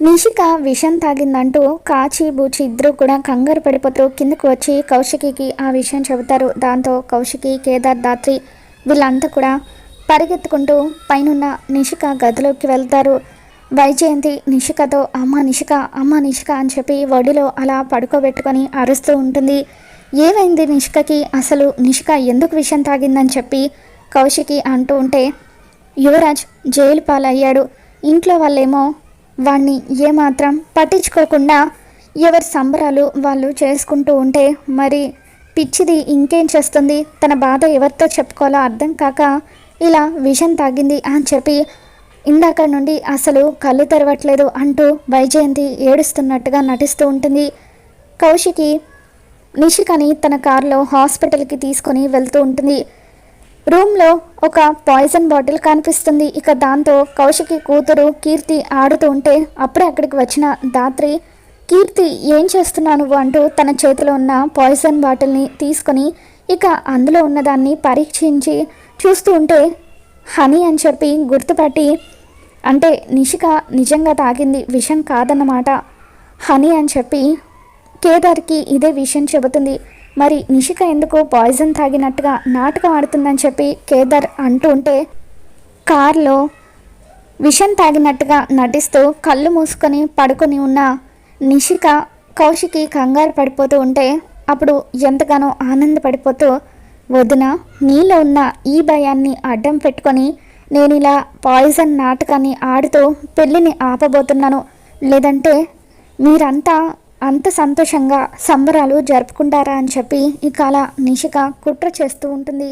నిషిక విషం తాగిందంటూ కాచి బూచి ఇద్దరు కూడా కంగారు పడిపోతూ కిందకు వచ్చి కౌశికికి ఆ విషయం చెబుతారు. దాంతో కౌశికి కేదార్ దాత్రి వీళ్ళంతా కూడా పరిగెత్తుకుంటూ పైనున్న నిషిక గదిలోకి వెళ్తారు. వైజయంతి నిషికతో అమ్మ నిషిక అమ్మ నిషిక అని చెప్పి ఒడిలో అలా పడుకోబెట్టుకొని అరుస్తూ ఉంటుంది. ఏమైంది నిషికకి అసలు నిషిక ఎందుకు విషం తాగిందని చెప్పి కౌశికి అంటూ ఉంటే యువరాజ్ జైలు పాలయ్యాడు. ఇంట్లో వాళ్ళేమో వాణ్ణి ఏమాత్రం పట్టించుకోకుండా ఎవరి సంబరాలు వాళ్ళు చేసుకుంటూ ఉంటే మరి పిచ్చిది ఇంకేం చేస్తుంది? తన బాధ ఎవరితో చెప్పుకోవాలో అర్థం కాక ఇలా విషం తాగింది అని చెప్పి ఇందాక నుండి అసలు కళ్ళు తెరవట్లేదు అంటూ వైజయంతి ఏడుస్తున్నట్టుగా నటిస్తూ ఉంటుంది. కౌశికి నిషికని తన కారులో హాస్పిటల్కి తీసుకొని వెళ్తూ ఉంటుంది. రూమ్లో ఒక పాయిజన్ బాటిల్ కనిపిస్తుంది. ఇక దాంతో కౌశికి కూతురు కీర్తి ఆడుతూ ఉంటే అప్పుడే అక్కడికి వచ్చిన దాత్రి కీర్తి ఏం చేస్తున్నావు నువ్వు? అంటూ తన చేతిలో ఉన్న పాయిజన్ బాటిల్ని తీసుకొని ఇక అందులో ఉన్నదాన్ని పరీక్షించి చూస్తూ ఉంటే హనీ అని చెప్పి గుర్తుపట్టి అంటే నిషిక నిజంగా తాగింది విషం కాదన్నమాట. హనీ అని చెప్పి కేదార్కి ఇదే విషయం చెబుతుంది. మరి నిషిక ఎందుకు పాయిజన్ తాగినట్టుగా నాటకం ఆడుతుందని చెప్పి కేదార్ అంటూ ఉంటే కార్లో విషం తాగినట్టుగా నటిస్తూ కళ్ళు మూసుకొని పడుకొని ఉన్న నిషిక కౌశికి కంగారు పడిపోతూ ఉంటే అప్పుడు ఎంతగానో ఆనందపడిపోతూ వదిన నీలో ఉన్న ఈ భయాన్ని అడ్డం పెట్టుకొని నేను ఇలా పాయిజన్ నాటకాన్ని ఆడుతూ పెళ్ళిని ఆపబోతున్నాను. లేదంటే మీరంతా అంత సంతోషంగా సంబరాలు జరుపుకుంటారా అని చెప్పి ఇక అలా నిషిక కుట్ర చేస్తూ ఉంటుంది.